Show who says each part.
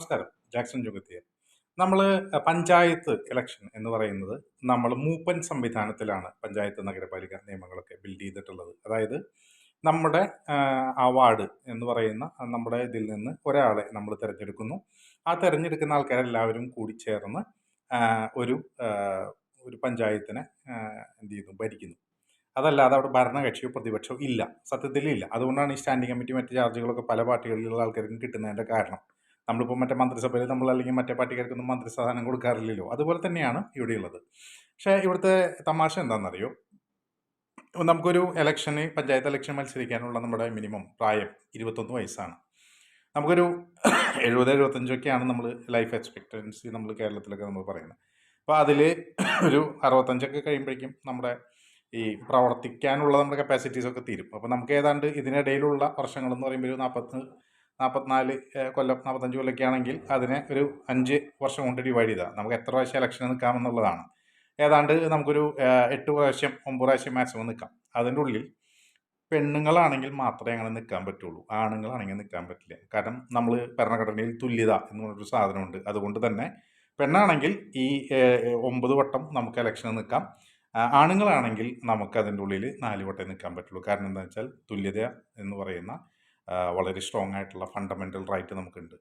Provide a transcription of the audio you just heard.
Speaker 1: നമസ്കാരം. ജാക്സൺ ജുഗത്തിയർ നമ്മൾ പഞ്ചായത്ത് ഇലക്ഷൻ എന്ന് പറയുന്നത് നമ്മൾ മൂപ്പൻ സംവിധാനത്തിലാണ് പഞ്ചായത്ത് നഗരപാലിക നിയമങ്ങളൊക്കെ ബിൽഡ് ചെയ്തിട്ടുള്ളത്. അതായത് നമ്മുടെ അവാർഡ് എന്ന് പറയുന്ന നമ്മുടെ ഇതിൽ നിന്ന് ഒരാളെ നമ്മൾ തിരഞ്ഞെടുക്കുന്നു. ആ തിരഞ്ഞെടുക്കുന്ന ആൾക്കാരെല്ലാവരും കൂടി ചേർന്ന് ഒരു ഒരു പഞ്ചായത്തിനെ എന്ത് ചെയ്യുന്നു? ഭരിക്കുന്നു. അതല്ലാതെ അവിടെ ഭരണകക്ഷിയോ പ്രതിപക്ഷമോ ഇല്ല. സത്യത്തിൽ ഇല്ല. അതുകൊണ്ടാണ് ഈ സ്റ്റാൻഡിംഗ് കമ്മിറ്റി മറ്റ് ചാർജുകളൊക്കെ പല പാർട്ടികളിലുള്ള ആൾക്കാർക്കും കിട്ടുന്നതിന്റെ കാരണം. നമ്മളിപ്പോൾ മറ്റേ മന്ത്രിസഭയിൽ നമ്മൾ അല്ലെങ്കിൽ മറ്റേ പാർട്ടിക്കാർക്കൊന്നും മന്ത്രിസ്ഥാനം കൊടുക്കാറില്ലല്ലോ. അതുപോലെ തന്നെയാണ് ഇവിടെയുള്ളത്. പക്ഷേ ഇവിടുത്തെ തമാശ എന്താണെന്നറിയോ? നമുക്കൊരു ഇലക്ഷന് പഞ്ചായത്ത് ഇലക്ഷൻ മത്സരിക്കാനുള്ള നമ്മുടെ മിനിമം പ്രായം ഇരുപത്തൊന്ന് വയസ്സാണ്. നമുക്കൊരു എഴുപത് എഴുപത്തഞ്ചൊക്കെയാണ് നമ്മൾ ലൈഫ് എക്സ്പെക്റ്റൻസി നമ്മൾ കേരളത്തിലൊക്കെ നമ്മൾ പറയുന്നത്. അപ്പോൾ അതിൽ ഒരു അറുപത്തഞ്ചൊക്കെ കഴിയുമ്പോഴേക്കും നമ്മുടെ ഈ പ്രവർത്തിക്കാനുള്ള നമ്മുടെ കപ്പാസിറ്റീസൊക്കെ തീരും. അപ്പോൾ നമുക്ക് ഏതാണ്ട് ഇതിനിടയിലുള്ള വർഷങ്ങളെന്ന് പറയുമ്പോൾ ഒരു നാൽപ്പത്തി നാൽപ്പത്തിനാല് കൊല്ലം നാൽപ്പത്തഞ്ച് കൊല്ലമൊക്കെ ആണെങ്കിൽ അതിനെ ഒരു അഞ്ച് വർഷം കൊണ്ട് ഡിവൈഡ് ചെയ്താൽ നമുക്ക് എത്ര പ്രാവശ്യം ഇലക്ഷന് നിൽക്കാമെന്നുള്ളതാണ്. ഏതാണ്ട് നമുക്കൊരു എട്ട് പ്രാവശ്യം ഒമ്പത് പ്രാവശ്യം മാക്സിമം നിൽക്കാം. അതിന്റെ ഉള്ളിൽ പെണ്ണുങ്ങളാണെങ്കിൽ മാത്രമേ അങ്ങനെ നിൽക്കാൻ പറ്റുള്ളൂ. ആണുങ്ങളാണെങ്കിൽ നിൽക്കാൻ പറ്റില്ല. കാരണം നമ്മൾ ഭരണഘടനയിൽ തുല്യത എന്ന് പറഞ്ഞൊരു സാധനമുണ്ട്. അതുകൊണ്ട് തന്നെ പെണ്ണാണെങ്കിൽ ഈ ഒമ്പത് വട്ടം നമുക്ക് ഇലക്ഷന് നിൽക്കാം. ആണുങ്ങളാണെങ്കിൽ നമുക്ക് അതിന്റെ ഉള്ളിൽ നാല് വട്ടം നിൽക്കാൻ പറ്റുള്ളൂ. കാരണം എന്താ വെച്ചാൽ തുല്യത എന്ന് പറയുന്ന വളരെ സ്ട്രോങ് ആയിട്ടുള്ള ഫണ്ടമെന്റൽ റൈറ്റ് നമുക്കുണ്ട്.